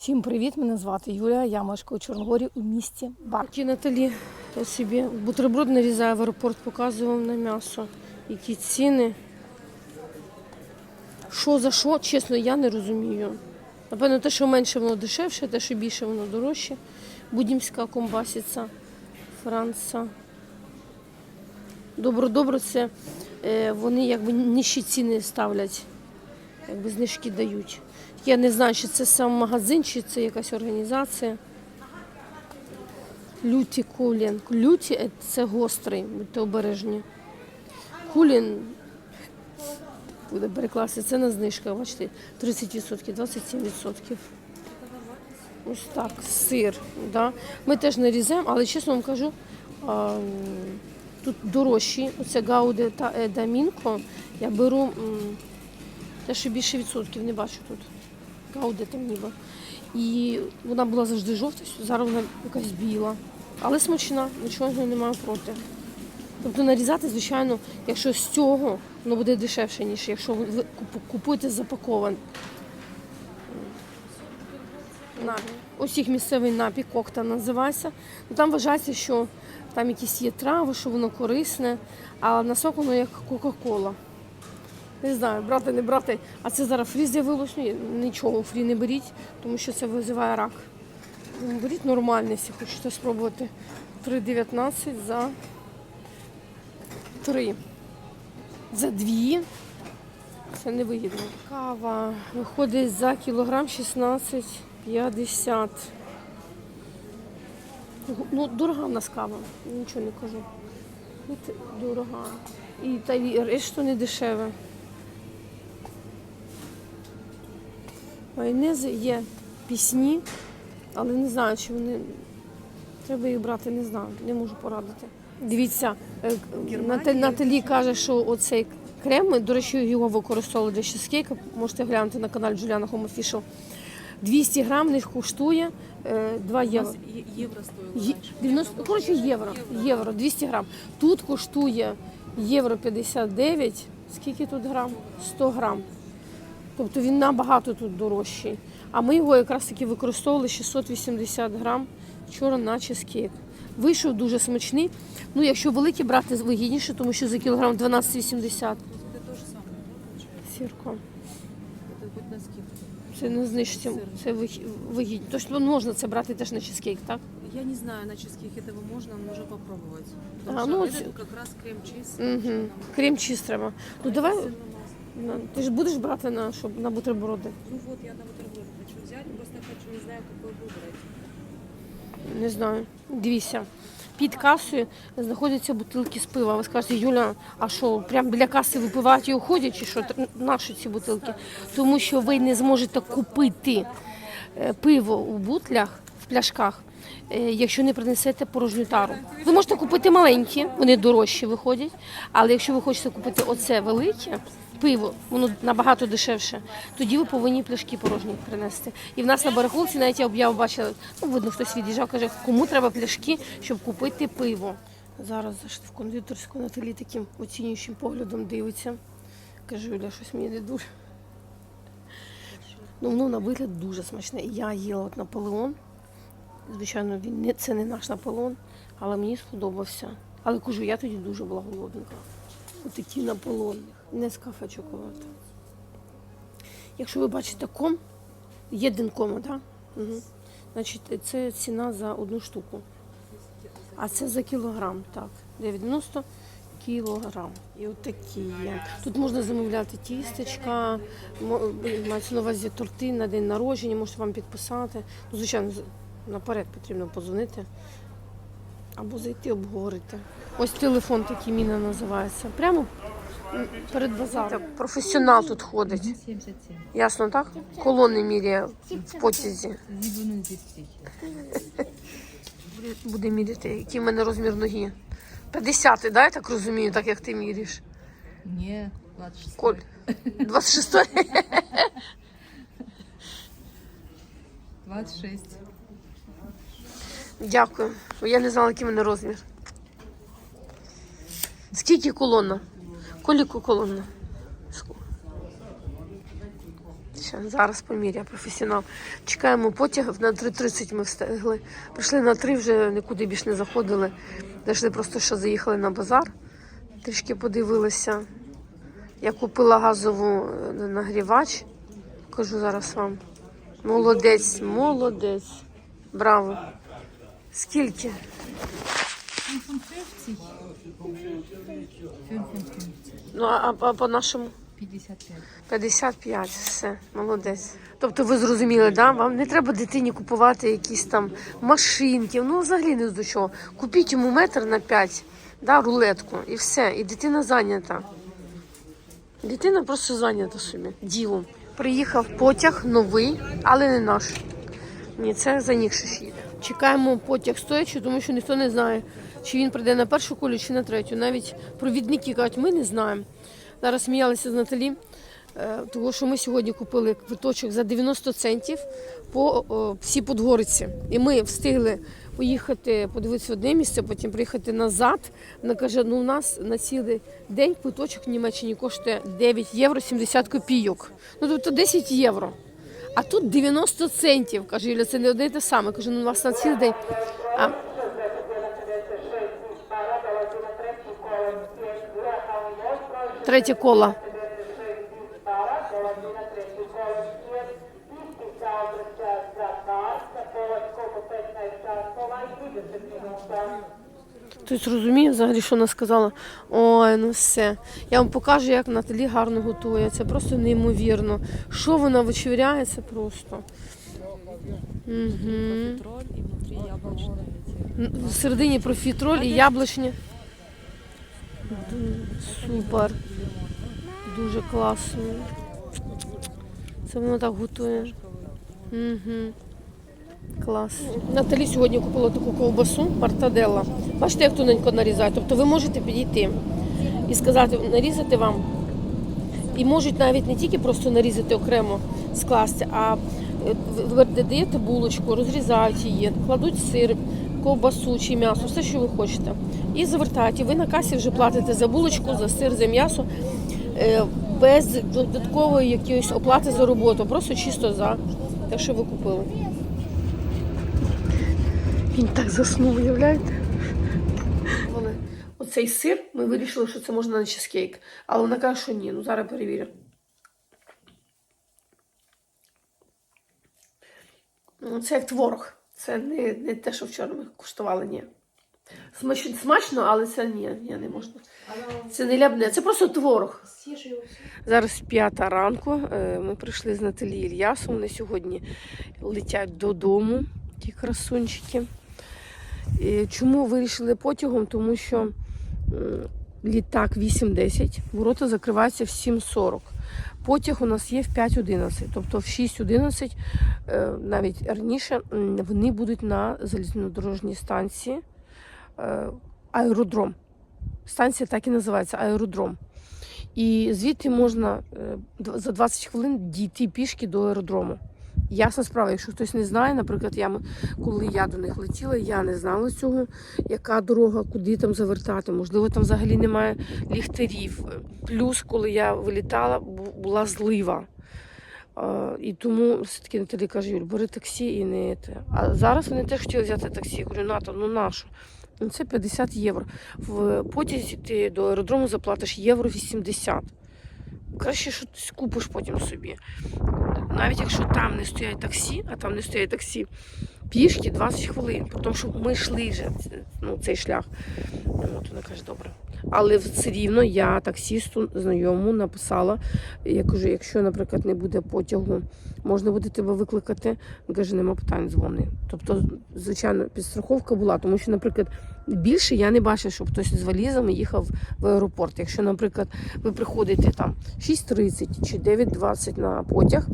Всім привіт! Мене звати Юлія. Я мешкаю у Чорногорі у місті Бар. Наталі то собі бутерброд нарізає в аеропорт, показував на м'ясо. Які ціни. Що за що? Чесно, я не розумію. Напевно, те, що менше воно дешевше, те, що більше воно дорожче. Будімська комбасиця, Франца. Добро-добро це е, вони якби нижчі ціни ставлять, якби знижки дають. Я не знаю, чи це сам магазин, чи це якась організація. Люті кулін. Люті це гострий, будьте обережні. Кулін буде перекласти, це на знижках, бачите, 30%, 27%. Ось так, сир. Да. Ми теж нарізаємо, але чесно вам кажу, а, тут дорожчі. Оце гауде та е, дамінко. Я беру те, що більше відсотків, не бачу тут. Гауде там ніби. І вона була завжди жовта, зараз вона якась біла. Але смачна, нічого не маю проти. Тобто нарізати, звичайно, якщо з цього, воно буде дешевше, ніж якщо ви купуєте запаковане. Ось їх місцевий напій кокта називається. Ну, там вважається, що там якісь є трави, що воно корисне, а на сок воно як Кока-Кола. Не знаю, брати, не брати. А це зараз фрі з'явилось. Нічого фрі не беріть, тому що це визиває рак. Ну, Беріть нормальне, якщо хочете спробувати. 3,19 за 3. За 2. Це невигідно. Кава виходить за кілограм 16,50. Ну, дорога в нас кава, нічого не кажу. Дорога. І та решту не дешеве. Майонези є пісні, але не знаю, чи вони. Треба їх брати, не знаю, не можу порадити. Дивіться, е, Наталі каже, що оцей крем, ми, до речі, його використовували для чизкейка, можете глянути на каналі Juliana Home Official. 200 грам них коштує е, 2 євро. Е- Евро стоило Є- раньше. 90, коротше, євро. Євро, 200 грам. Тут коштує євро 59. Скільки тут грам? 100 грам. Тобто він набагато тут дорожчий. А ми його якраз таки використовували 680 грам вчора на чизкейк. Вийшов дуже смачний. Ну, якщо великий брати вигідніше, тому що за кілограм 12,80 Это то же самое, да, получается? сірко. Это хоть на скидку. Це не знищиться, це виг- вигідні. Тож можна це брати теж на чизкейк, так? Я не знаю, на чизкейк этого можно, можно попробовать. А, Потому ну, что вот это как раз крем-чиз. Угу. Крем чиз треба. Ну давай. на- Ти ж будеш брати на, щоб, на бутерброди? Ну вот, я на бутерброд хочу взять, просто хочу, не знаю, какой выбрать. Не знаю. Дивіться. Під касою знаходяться бутилки з пива. Ви скажете, Юля, а що, прямо біля каси випивають і уходять, чи що Тр- наші ці бутилки? Тому що ви не зможете купити е, пиво у бутлях, пляшках, е, якщо не принесете порожню тару. Ви можете купити маленькі, вони дорожчі виходять, але якщо ви хочете купити оце велике пиво, воно набагато дешевше, тоді ви повинні пляшки порожні принести. І в нас на барахолці навіть я об'яву бачила, ну видно, хтось від'їжджав, каже, кому треба пляшки, щоб купити пиво. Зараз в кондитерську Наталі таким оцінюючим поглядом дивиться. Кажу, Юля, щось мені не дуже. Ну, воно на вигляд дуже смачне. Я їла от Наполеон. Звичайно, він не, це не наш Наполеон, але мені сподобався. Але кажу, я тоді дуже була голодненька. Отакі Наполеони. Не з кафе чоколад. Якщо ви бачите ком, єдин кома, так? Угу. Значить, це ціна за одну штуку. А це за кілограм, так. 90 кілограм. І от такі є. Тут можна замовляти тістечка, мається на увазі торти на день народження, можете вам підписати. Ну, звичайно, наперед потрібно позвонити або зайти обговорити. Ось телефон такий міна називається. Прямо перед базаром. Професіонал тут ходить. 77. Ясно, так? Колони міряє в потязі. Зібрану зі всіх. Буде- Буде міряти, який в мене розмір ноги. 50, да, я так розумію, так як ти міряєш. Ні, 26. Коль. 26. 26. Дякую. Бо Я не знала, який мене розмір. Скільки колона? Коліку колона? ще. Зараз поміряє професіонал. Чекаємо потяг. На 3.30 ми встигли. Прийшли на 3, вже нікуди більш не заходили. Зайшли просто що заїхали на базар. Трішки подивилися. Я купила газову е, нагрівач. Кажу зараз вам. Молодець, молодець. Браво. Скільки? 55. 55. Ну, а, а по нашому? 55. 55, все, молодець. Тобто ви зрозуміли, да? вам не треба дитині купувати якісь там машинки, ну взагалі не до чого. Купіть йому метр на 5, да, рулетку, і все, і дитина зайнята. Дитина просто зайнята собі ділом. Приїхав потяг новий, але не наш. Ні, це за них ще їде. Чекаємо потяг стоячи, тому що ніхто не знає, чи він прийде на першу колію, чи на третю. Навіть провідники кажуть, ми не знаємо. Зараз сміялися з Наталі, е, тому що ми сьогодні купили квиточок за 90 центів по всій Подгориці. І ми встигли поїхати, подивитися одне місце, потім приїхати назад. Вона каже, ну у нас на цілий день квиточок в Німеччині коштує 9 євро 70 копійок. Ну тобто 10 євро. А тут 90 центів. Каже Юля, це не одне й те саме. Каже, ну вас на цілий день. А... Третє коло. Хтось розуміє взагалі, що вона сказала? Ой, ну все. Я вам покажу, як Наталі гарно готує. Це просто неймовірно. Що вона це просто. Угу. Яблочные. Всередині профітроль і яблучні. Супер. Дуже класно. Це воно так готує. Угу. Клас. Наталі сьогодні купила таку ковбасу мартаделла. Бачите, як тоненько нарізає. Тобто ви можете підійти і сказати, нарізати вам. І можуть навіть не тільки просто нарізати окремо, скласти, а е, ви булочку, розрізають її, кладуть сир, ковбасу чи м'ясо, все, що ви хочете. І завертають. І ви на касі вже платите за булочку, за сир, за м'ясо, е, без додаткової якоїсь оплати за роботу, просто чисто за те, що ви купили. Він так заснув, уявляєте? Оцей сир, ми вирішили, що це можна на чизкейк. Але вона каже, що ні. Ну зараз перевірю. Ну, Це як творог. Це не, не те, що вчора ми куштували, ні. Смач, смачно, але це ні, ні, не можна. Це не лябне, це просто творог. Зараз п'ята ранку. е, Ми прийшли з Наталі Ільясом. Вони сьогодні летять додому, ті красунчики. Чому вирішили потягом? Тому що літак 8.10, ворота закриваються в 7.40. Потяг у нас є в 5.11, тобто в 6.11, е, навіть раніше, вони будуть на залізнодорожній станції е, аеродром. Станція так і називається аеродром. І звідти можна е, за 20 хвилин дійти пішки до аеродрому. Ясна справа, якщо хтось не знає, наприклад, я, коли я до них летіла, я не знала цього, яка дорога, куди там завертати. Можливо, там взагалі немає ліхтарів. Плюс, коли я вилітала, була злива. А, і тому все-таки Наталі каже, Юль, бери таксі і не те. А зараз вони теж хотіли взяти таксі. Я говорю, Ната, ну нащо? Ну, Це 50 євро. В потязі ти до аеродрому заплатиш євро 80. Краще, що купиш потім собі. Навіть якщо там не стоять таксі, а там не стоять таксі, пішки 20 хвилин. Тому що ми йшли вже ну, цей шлях. От вона каже, добре. Але все рівно я таксісту знайому написала. Я кажу, якщо, наприклад, не буде потягу, можна буде тебе викликати. Він каже, нема питань, дзвони. Тобто, звичайно, підстраховка була, тому що, наприклад, більше я не бачила, щоб хтось з валізами їхав в аеропорт. Якщо, наприклад, ви приходите там 6.30 чи 9.20 на потяг,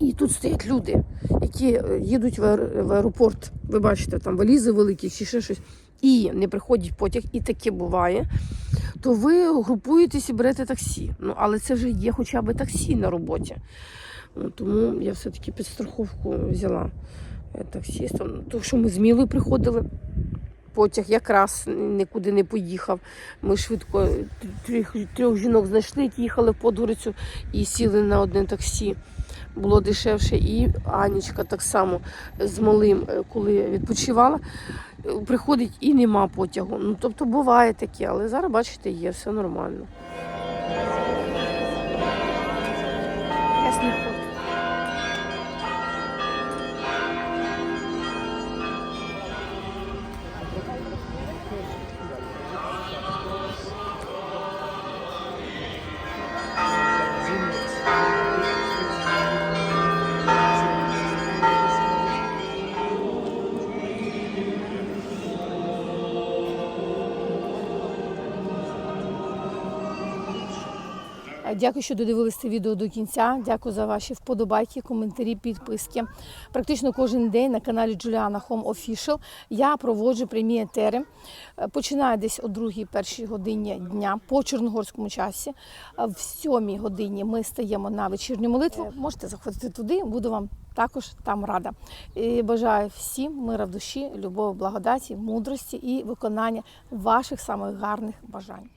і тут стоять люди, які е, їдуть в аеропорт. Ви бачите, там валізи великі чи ще щось, і не приходять потяг, і таке буває. То ви групуєтесь і берете таксі. Ну, але це вже є хоча б таксі на роботі. Тому я все-таки підстраховку взяла е, таксістом. Тому що ми з Мілою приходили. Потяг якраз нікуди не поїхав. Ми швидко трьох, трьох жінок знайшли, які їхали в Подгорицю і сіли на одне таксі. Було дешевше. І Анічка так само з малим, е, коли відпочивала, е, приходить і нема потягу. Ну, тобто буває таке, але зараз, бачите, є, все нормально. Дякую, що додивилися це відео до кінця. Дякую за ваші вподобайки, коментарі, підписки. Практично кожен день на каналі Джуліана Home Official я проводжу прямі етери. Е, Починаю десь о 2-1 годині дня по чорногорському часі. Е, В 7 годині ми стаємо на вечірню молитву. Е, Можете заходити туди, буду вам також там рада. І бажаю всім мира в душі, любові, благодаті, мудрості і виконання ваших самих гарних бажань.